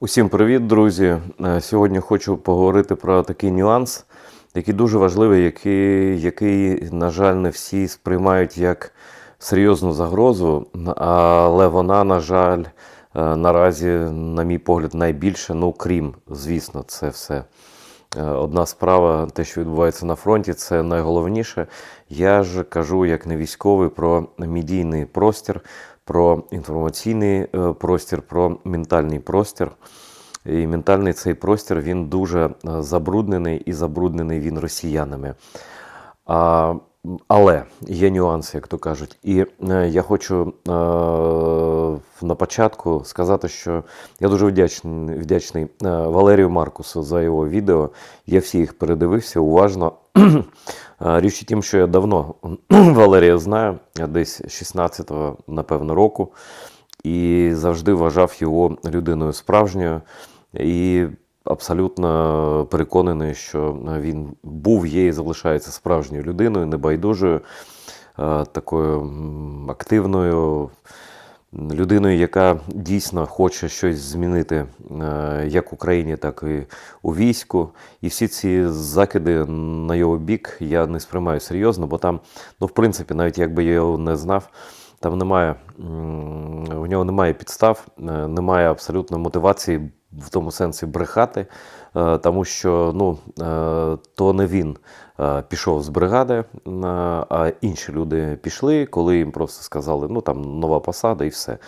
Усім привіт, друзі! Е, Сьогодні хочу поговорити про такий нюанс, який дуже важливий, який, який, на жаль, не всі сприймають як серйозну загрозу, але вона, на жаль, е, наразі, на мій погляд, найбільше, ну крім, звісно, це все. Е, Одна справа, те, що відбувається на фронті, це найголовніше. Я ж кажу, як не військовий, про медійний простір, про інформаційний е, простір, про ментальний простір. І ментальний цей простір він дуже е, забруднений і забруднений він росіянами. А, але є нюанси, як то кажуть. І е, я хочу е, на початку сказати, що я дуже вдячний, вдячний Валерію Маркусу за його відео. Я всі їх передивився уважно. Річ у тім, що я давно Валерія знаю, десь 16-го, напевно, року, і завжди вважав його людиною справжньою. І абсолютно переконаний, що він був, є і залишається справжньою людиною, небайдужою, такою активною людиною, яка дійсно хоче щось змінити е, як в Україні, так і у війську. І всі ці закиди на його бік я не сприймаю серйозно, бо там, ну, в принципі, навіть якби я його не знав. Там немає, у нього немає підстав, е, немає абсолютно мотивації в тому сенсі брехати, е, тому що ну, то не він пішов з бригади, е, а інші люди пішли, коли їм просто сказали, ну там нова посада і все.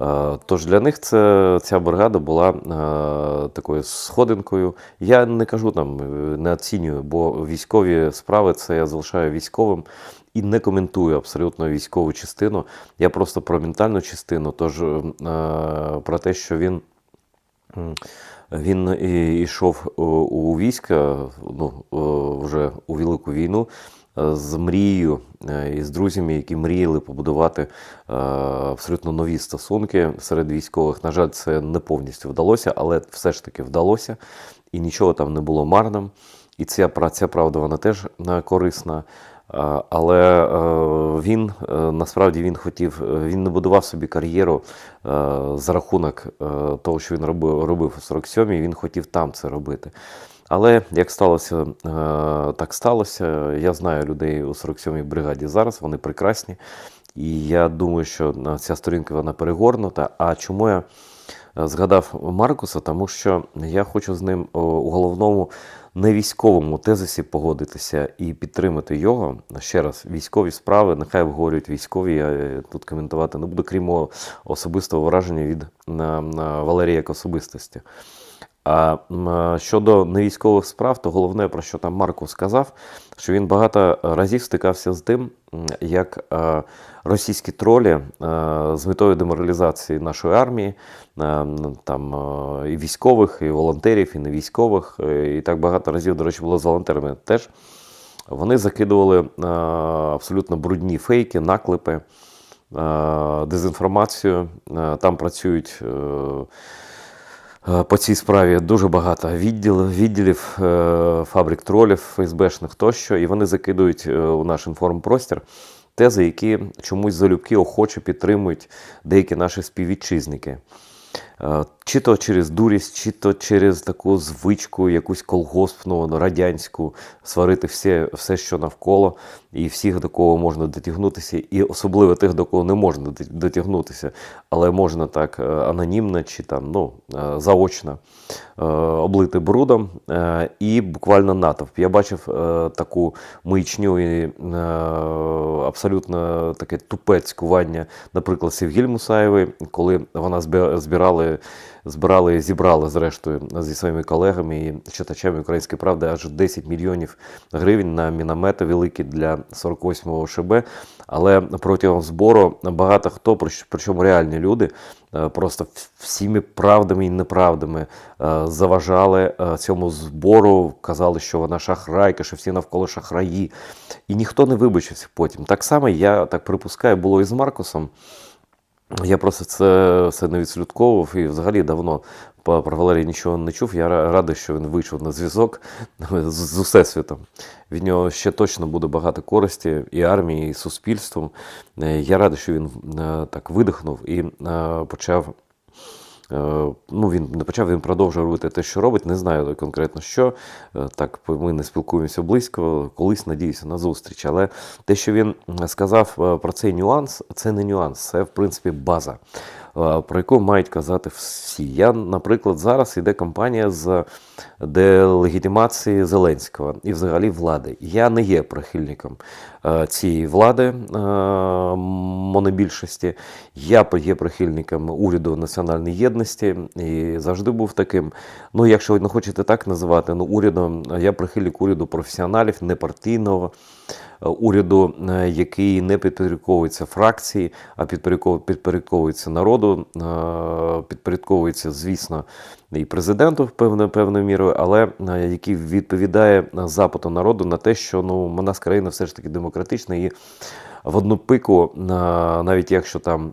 Е, Тож для них це, ця бригада була е, такою сходинкою. Я не кажу там, е, не оцінюю, бо військові справи це я залишаю військовим і не коментую абсолютно військову частину. Я просто про ментальну частину, тож е, про те, що він. Він і- йшов у- у війська ну, вже у Велику війну е, з мрією е, і з друзями, які мріяли побудувати е, абсолютно нові стосунки серед військових. На жаль, це не повністю вдалося, але все ж таки вдалося, і нічого там не було марним. І ця, пра- ця правда вона теж е, корисна. Але е, він е, насправді він хотів, він не будував собі кар'єру е, за рахунок того, що він робив, робив у 47-й, він хотів там це робити. Але як сталося, так сталося. Я знаю людей у 47-й бригаді зараз, вони прекрасні. І я думаю, що ця сторінка вона перегорнута. А чому я згадав Маркуса? Тому що я хочу з ним у головному не військовому тезисі погодитися і підтримати його. Ще раз, військові справи, нехай обговорюють військові. Я е, тут коментувати не буду, крім особистого враження від на, на Валерія як особистості. А щодо невійськових справ, то головне, про що там Марко сказав, що він багато разів стикався з тим, як російські тролі е, з метою деморалізації нашої армії, е, там е, і військових, і волонтерів, і невійськових, е, і так багато разів, до речі, було з волонтерами теж. Вони закидували абсолютно брудні фейки, наклепи, дезінформацію. Там працюють. По цій справі дуже багато відділів, відділів фабрик тролів, ФСБшних тощо, і вони закидують у наш інформпростір тези, які чомусь залюбки охоче підтримують деякі наші співвітчизники. Е, Чи то через дурість, чи то через таку звичку, якусь колгоспну, радянську, сварити все, все, що навколо, і всіх, до кого можна дотягнутися, і особливо тих, до кого не можна дотягнутися, але можна так е, анонімно чи там, ну, е, заочно облити брудом і буквально натовп. Я бачив таку маячню і абсолютно таке тупе цькування, наприклад, Севгіль Мусаєвої, коли вона збі- збирали, збирали, зібрала зрештою зі своїми колегами і читачами Української правди аж 10 мільйонів гривень на міномети великі для 48-го ШБ. Але протягом збору багато хто, причому реальні люди, е, просто всіми правдами і неправдами е, заважали е, цьому збору, казали, що вона шахрайка, що всі навколо шахраї. І ніхто не вибачився потім. Так само я так припускаю, було і з Маркусом. Я просто це все не відслідковував і взагалі давно про Валерія нічого не чув. Я радий, що він вийшов на зв'язок з, Усесвітом. Від нього ще точно буде багато користі і армії, і суспільством. Е, Я радий, що він е, так видихнув і е, почав Ну, він не почав, він продовжує робити те, що робить. Не знаю конкретно що. Е, Так, ми не спілкуємося близько, колись надіюся на зустріч. Але те, що він сказав е, про цей нюанс, це не нюанс, це в принципі база, е, про яку мають казати всі. Я, наприклад, зараз йде кампанія з делегітимації Зеленського і взагалі влади. Я не є прихильником е, цієї влади е, монобільшості. Я є прихильником уряду національної єдності і завжди був таким. Ну, якщо ви не хочете так називати, ну урядом я прихильник уряду професіоналів, непартійного уряду, е, який не підпорядковується фракції, а підпорядковується народу, е, підпорядковується, звісно, і президенту певною певною мірою, але е, який відповідає е, запиту народу на те, що ну у нас країна все ж таки демократична і в одну пику, е, навіть якщо там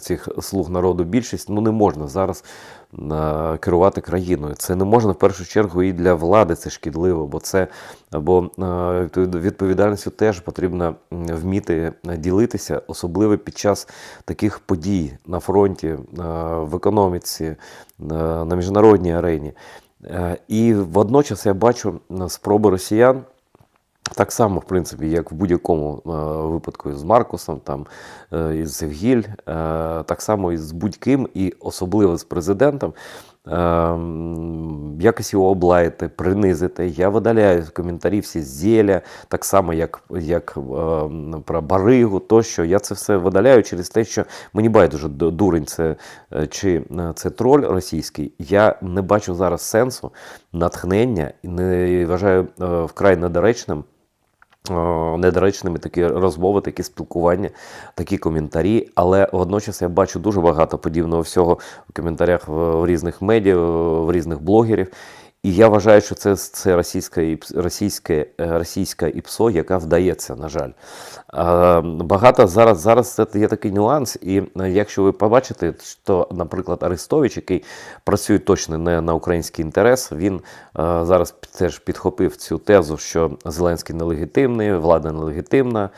цих слуг народу більшість, ну не можна. Зараз е, керувати країною. Це не можна в першу чергу і для влади це шкідливо, бо це бо е, відповідальністю теж потрібно вміти е, ділитися, особливо під час таких подій на фронті, е, в економіці, на міжнародній арені. І водночас я бачу спроби росіян. Так само, в принципі, як в будь-якому е, випадку з Маркусом, там, е, із Гіль, е, так само і з будь-ким, і особливо з президентом, е, якось його облаяти, принизити. Я видаляю коментарі всі з зєля, так само, як, як е, про Баригу, тощо. Я це все видаляю через те, що мені байдуже дурень це е, чи е, це троль російський. Я не бачу зараз сенсу, натхнення і не вважаю е, вкрай недоречним. Е, Недоречними такі розмови, такі спілкування, такі коментарі. Але водночас я бачу дуже багато подібного всього в коментарях в, в різних медіа, в різних блогерів. І я вважаю, що це, це російське, е, російська ІПСО, яка вдається, на жаль. Багато зараз, зараз це є такий нюанс, і е, якщо ви побачите, що, наприклад, Арестович, який працює точно не на український інтерес, він е, зараз теж підхопив цю тезу, що Зеленський нелегітимний, влада нелегітимна.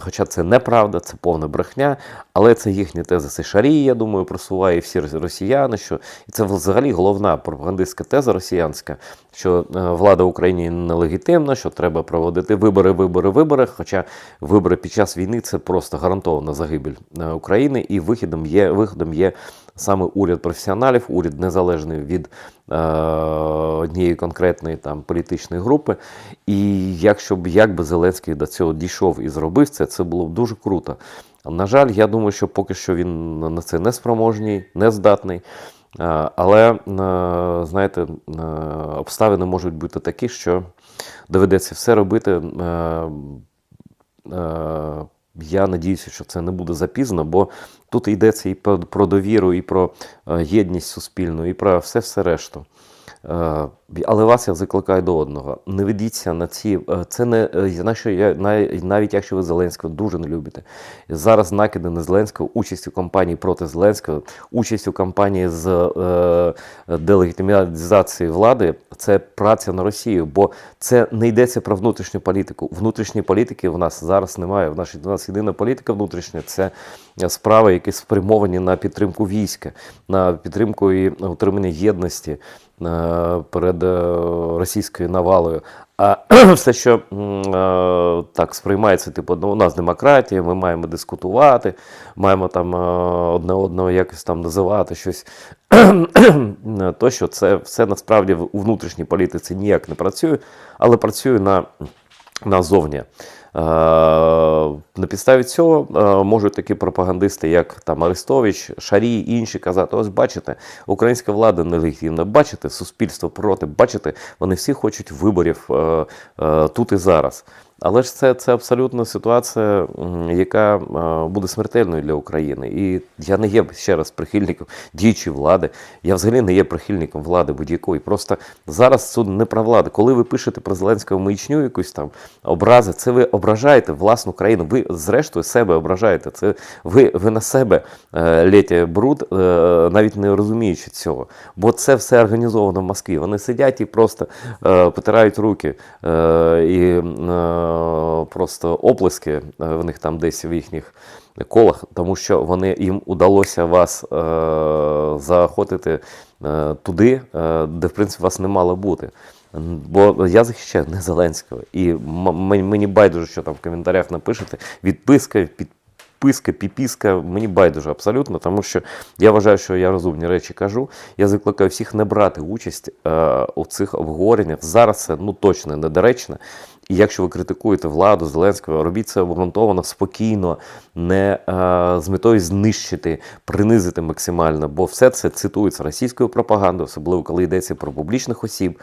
Хоча це неправда, це повна брехня, але це їхні тези це шарії, я думаю, просуває всі росіяни. Що і це взагалі головна пропагандистська теза росіянська, що е, влада в Україні нелегітимна, що треба проводити вибори, вибори, вибори. Хоча вибори під час війни це просто гарантована загибель е, України, і вихідом є виходом є саме уряд професіоналів, уряд незалежний від е, однієї конкретної там політичної групи. І якщо б як би Зеленський до цього дійшов і зробив це, це було б дуже круто. На жаль, я думаю, що поки що він на це не спроможний, не здатний. Е, Але, е, знаєте, е, обставини можуть бути такі, що доведеться все робити. Я надіюся, що це не буде запізно, бо тут йдеться і про, про довіру, і про е, єдність суспільну, і про все все решту. Е, Але вас я закликаю до одного. Не ведіться на ці. е, Це не е, на що я навіть, якщо ви Зеленського дуже не любите. Зараз накиди на Зеленського, участь у кампанії проти Зеленського, участь у кампанії з е, делегітимізації влади це праця на Росію, бо це не йдеться про внутрішню політику. Внутрішньої політики в нас зараз немає. В нашій у нас єдина політика внутрішня це справи, які спрямовані на підтримку війська, на підтримку і утримання єдності перед е, російською навалою. А все, що е, так сприймається, типу, ну, у нас демократія, ми маємо дискутувати, маємо там е, одне одного якось там називати щось. То, що це все насправді у внутрішній політиці ніяк не працює, але працює на, назовні. Е, На підставі цього е, можуть такі пропагандисти, як там Арестович, Шарій, і інші казати: ось бачите, українська влада нелегітимна, бачите, суспільство проти, бачите, вони всі хочуть виборів е, тут і зараз. Але ж це, це абсолютно ситуація, яка буде смертельною для України. І я не є ще раз прихильником діючої влади. Я взагалі не є прихильником влади будь-якої. Просто зараз це не про владу. Коли ви пишете про Зеленського маячню, якусь там образи, це ви ображаєте власну країну. Ви зрештою себе ображаєте. Це ви, ви на себе е, лєте бруд, е, навіть не розуміючи цього. Бо це все організовано в Москві. Вони сидять і просто е, потирають руки і просто оплески в них там десь в їхніх колах, тому що вони їм удалося вас е, заохотити туди, е, де в принципі вас не мало бути. Бо я захищаю не Зеленського, і мені байдуже, що там в коментарях напишете. Відписка, підписка, піпіска, мені байдуже абсолютно, тому що я вважаю, що я розумні речі кажу. Я закликаю всіх не брати участь е, у цих обговореннях. Зараз це ну точно недоречно. І якщо ви критикуєте владу Зеленського, робіть це обґрунтовано, спокійно, не е, з метою знищити, принизити максимально, бо все це цитується російською пропагандою, особливо коли йдеться про публічних осіб,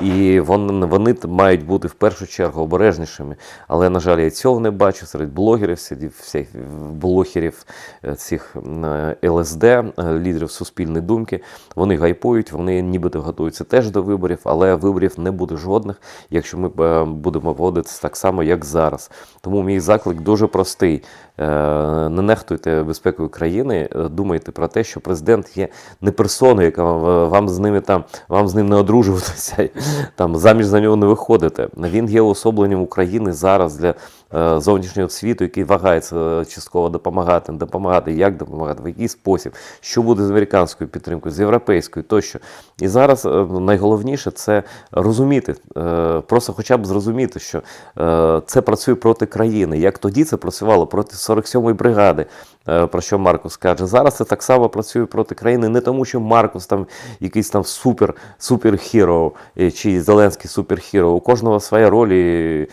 і вони, вони мають бути в першу чергу обережнішими. Але, на жаль, я цього не бачу серед блогерів, серед всіх блогерів е, цих е, ЛСД, лідерів суспільної думки. Вони гайпують, вони нібито готуються теж до виборів, але виборів не буде жодних, якщо ми будемо поводитися так само, як зараз. Тому мій заклик дуже простий. Е, Не нехтуйте безпекою країни, е, думайте про те, що президент є не персоною, яка вам- вам з ними там вам з ним не одружуватися, там заміж за нього не виходите. Він є уособленням України зараз для е, зовнішнього світу, який вагається е, частково допомагати, допомагати, як допомагати, в який спосіб, що буде з американською підтримкою, з європейською тощо. І зараз е, найголовніше це розуміти, е, просто хоча б зрозуміти, що е, це працює проти країни. Як тоді це працювало проти 47-ї бригади, е, про що Маркус каже. Зараз це так само працює проти країни, не тому, що Маркус там якийсь там супер суперхіро е, чи Зеленський суперхіро. У кожного своя роль, і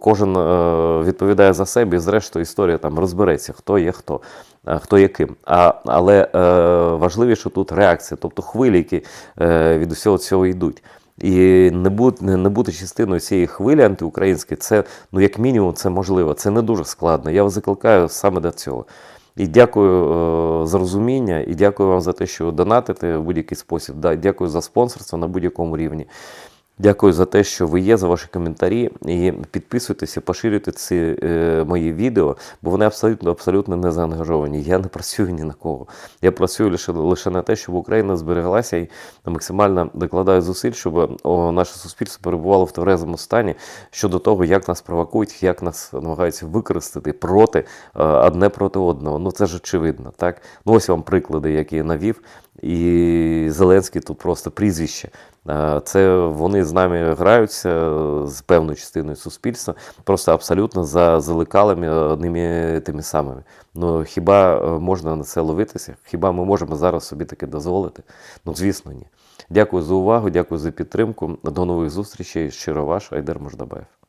кожен е, відповідає за себе, і зрештою історія там розбереться, хто є хто. Хто яким. А, але е, важливіше тут реакція, тобто хвилі, які е, від усього цього йдуть. І не бути, не бути частиною цієї хвилі антиукраїнської, це, ну, як мінімум, це можливо. Це не дуже складно. Я вас закликаю саме до цього. І дякую е, за розуміння, і дякую вам за те, що донатите в будь-який спосіб. Да, дякую за спонсорство на будь-якому рівні. Дякую за те, що ви є, за ваші коментарі. І підписуйтеся, поширюйте ці е, мої відео, бо вони абсолютно абсолютно не заангажовані. Я не працюю ні на кого. Я працюю лише лише на те, щоб Україна збереглася і максимально докладаю зусиль, щоб о, наше суспільство перебувало в тверезому стані щодо того, як нас провокують, як нас намагаються використати проти е, одне проти одного. Ну це ж очевидно. Так, ну ось вам приклади, які я навів. І Зеленський тут просто прізвище. Це вони з нами граються е, з певною частиною суспільства, просто абсолютно за залекалами одними тими самими. Ну хіба е, можна на це ловитися? Хіба ми можемо зараз собі таке дозволити? Ну звісно, ні. Дякую за увагу, дякую за підтримку. До нових зустрічей. Щиро ваш Айдер Мождабаєв.